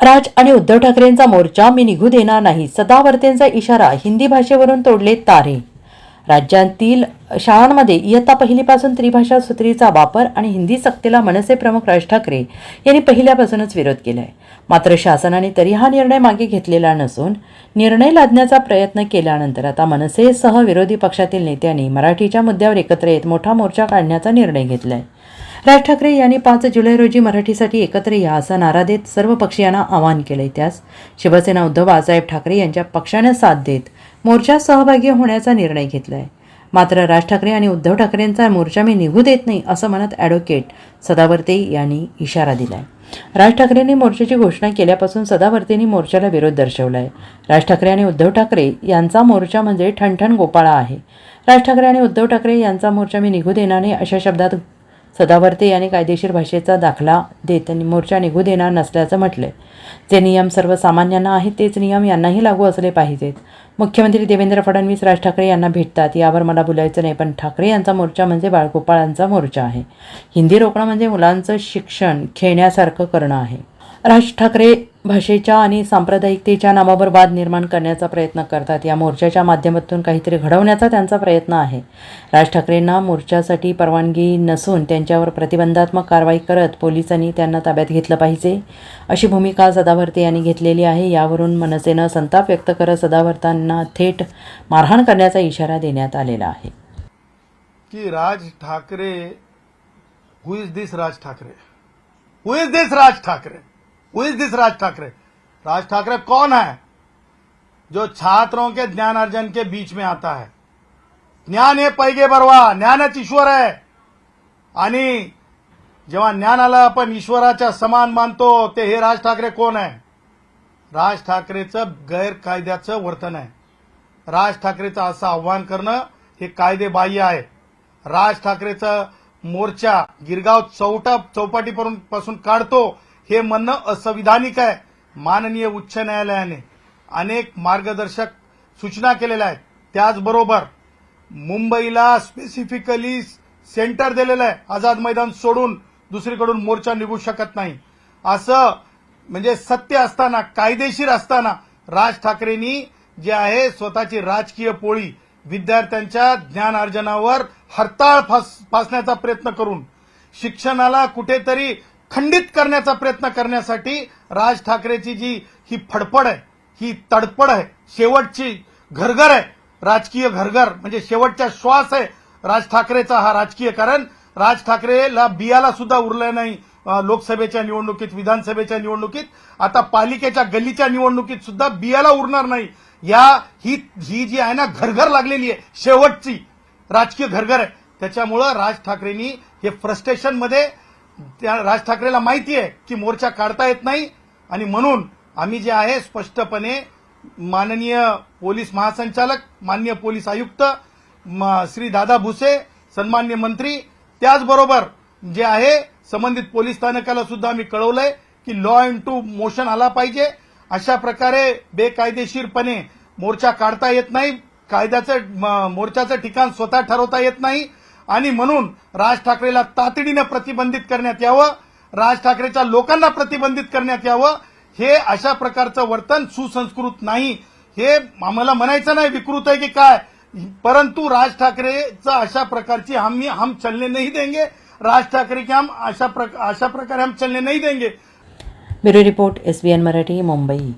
राज आणि उद्धव ठाकरेंचा मोर्चा मी निघू देणार नाही. सदावर्तेंचा इशारा हिंदी भाषेवरून तोडले तारे. राज्यातील शाळांमध्ये इयत्ता पहिलीपासून त्रिभाषा सूत्रीचा वापर आणि हिंदी सक्तीला मनसे प्रमुख राज ठाकरे यांनी पहिल्यापासूनच विरोध केला आहे मात्र शासनाने तरी हा निर्णय मागे घेतलेला नसून निर्णय लादण्याचा प्रयत्न केल्यानंतर आता मनसेसह विरोधी पक्षातील नेत्यांनी मराठीच्या मुद्द्यावर एकत्र येत मोठा मोर्चा काढण्याचा निर्णय घेतला आहे राज ठाकरे यांनी पाच जुलै रोजी मराठीसाठी एकत्र या असा नारा देत सर्व पक्षीयांना आवाहन केले त्यास शिवसेना उद्धव बाळासाहेब ठाकरे यांच्या पक्षाने साथ देत मोर्चात सहभागी होण्याचा निर्णय घेतला आहे मात्र राज ठाकरे आणि उद्धव ठाकरेंचा मोर्चा मी निघू देत नाही असं म्हणत ॲडव्होकेट सदावर्ते यांनी इशारा दिला आहे राज ठाकरेंनी मोर्चाची घोषणा केल्यापासून सदावर्तेंनी मोर्चाला विरोध दर्शवला आहे राज ठाकरे आणि उद्धव ठाकरे यांचा मोर्चा म्हणजे ठणठण गोपाळा आहे. राज ठाकरे आणि उद्धव ठाकरे यांचा मोर्चा मी निघू देणार नाही अशा शब्दात सदावर्ते यांनी कायदेशीर भाषेचा दाखला देत मोर्चा निघू देणार नसल्याचं म्हटलंय. जे नियम सर्वसामान्यांना आहेत तेच नियम यांनाही लागू असले पाहिजेत. मुख्यमंत्री देवेंद्र फडणवीस राज ठाकरे यांना भेटतात. यावर मला बोलायचं नाही पण ठाकरे यांचा मोर्चा म्हणजे बाळगोपाळांचा मोर्चा आहे. हिंदी रोखणं म्हणजे मुलांचं शिक्षण खेळण्यासारखं करणं आहे. राज ठाकरे भाषेच्या आणि सांप्रदायिकतेच्या नावावर वाद निर्माण करण्याचा प्रयत्न करतात. या मोर्चाच्या माध्यमातून काहीतरी घडवण्याचा त्यांचा प्रयत्न आहे. राज ठाकरेंना मोर्चासाठी परवानगी नसून त्यांच्यावर प्रतिबंधात्मक कारवाई करत पोलिसांनी त्यांना ताब्यात घेतलं पाहिजे अशी भूमिका सदावर्ते यांनी घेतलेली आहे. यावरून मनसेनं संताप व्यक्त करत सदावर्तांना थेट मारहाण करण्याचा इशारा देण्यात आलेला आहे. की Raj Thackeray who is this Raj Thackeray? Who is this Raj Thackeray? Who is this Raj Thackeray Raj Thackeray कौन है? जो छात्रों के ज्ञान अर्जन के बीच में आता है। ज्ञान हे पैगे बरवा ज्ञानच ईश्वर आहे आणि जेव्हा ज्ञानाला आपण ईश्वराच्या समान मानतो ते हे राज ठाकरे कोण आहे राज ठाकरेचं गैरकायद्याचं वर्तन आहे। राज ठाकरेचं असं आव्हान करणं हे कायदेबाह्य आहे। राज ठाकरेचं मोर्चा गिरगाव चौटा चौपाटीपासून पासून काढतो हे म्हणणं असंविधानिक आहे. माननीय उच्च न्यायालयाने अनेक मार्गदर्शक सूचना केलेल्या आहेत. त्याचबरोबर मुंबईला स्पेसिफिकली सेंटर दिलेलं आहे. आझाद मैदान सोडून दुसरीकडून मोर्चा निघू शकत नाही. असं म्हणजे सत्य असताना कायदेशीर असताना राज ठाकरेंनी जे आहे स्वतःची राजकीय पोळी विद्यार्थ्यांच्या ज्ञान अर्जनावर हरताळ फास फासण्याचा प्रयत्न करून शिक्षणाला कुठेतरी खंडित करण्याचा प्रयत्न करण्यासाठी राज ठाकरेची जी ही फडफड आहे ही तडपड आहे शेवटची घरघर आहे राजकीय घरघर म्हणजे शेवटचा श्वास आहे राज ठाकरेचा हा राजकीय कारण राज ठाकरेला बियाला सुद्धा उरलं नाही लोकसभेच्या निवडणुकीत विधानसभेच्या निवडणुकीत आता पालिकेच्या गल्लीच्या निवडणुकीत सुद्धा बियाला उरणार नाही. या ही ही जी आहे ना घरघर लागलेली आहे शेवटची राजकीय घरघर आहे. त्याच्यामुळं राज ठाकरेंनी हे फ्रस्ट्रेशनमध्ये त्या राज ठाकरेला माहिती आहे की मोर्चा काढता येत नाही. आणि म्हणून आम्ही जे आहे स्पष्टपणे माननीय पोलीस महासंचालक माननीय पोलीस आयुक्त म- श्री दादा भुसे सन्मान्य मंत्री त्याचबरोबर जे आहे संबंधित पोलीस स्थानकाला सुद्धा आम्ही कळवलंय की लॉ इन टू मोशन आला पाहिजे. अशा प्रकारे बेकायदेशीरपणे मोर्चा काढता येत नाही. कायद्याचं मोर्चाचं ठिकाण स्वतः ठरवता येत नाही. आणि म्हणून राज ठाकरेला तातडीनं प्रतिबंधित करण्यात यावं राज ठाकरेच्या लोकांना प्रतिबंधित करण्यात यावं हे अशा प्रकारचं वर्तन सुसंस्कृत नाही. हे आम्हाला म्हणायचं नाही विकृत आहे की काय? परंतु राज ठाकरेचं अशा प्रकारची हम हम चलने नाही देंगे. राज ठाकरे की हम अशा प्रक- अशा प्रकारे हम चलने नाही देंगे. Bureau report S N Marathi Mumbai.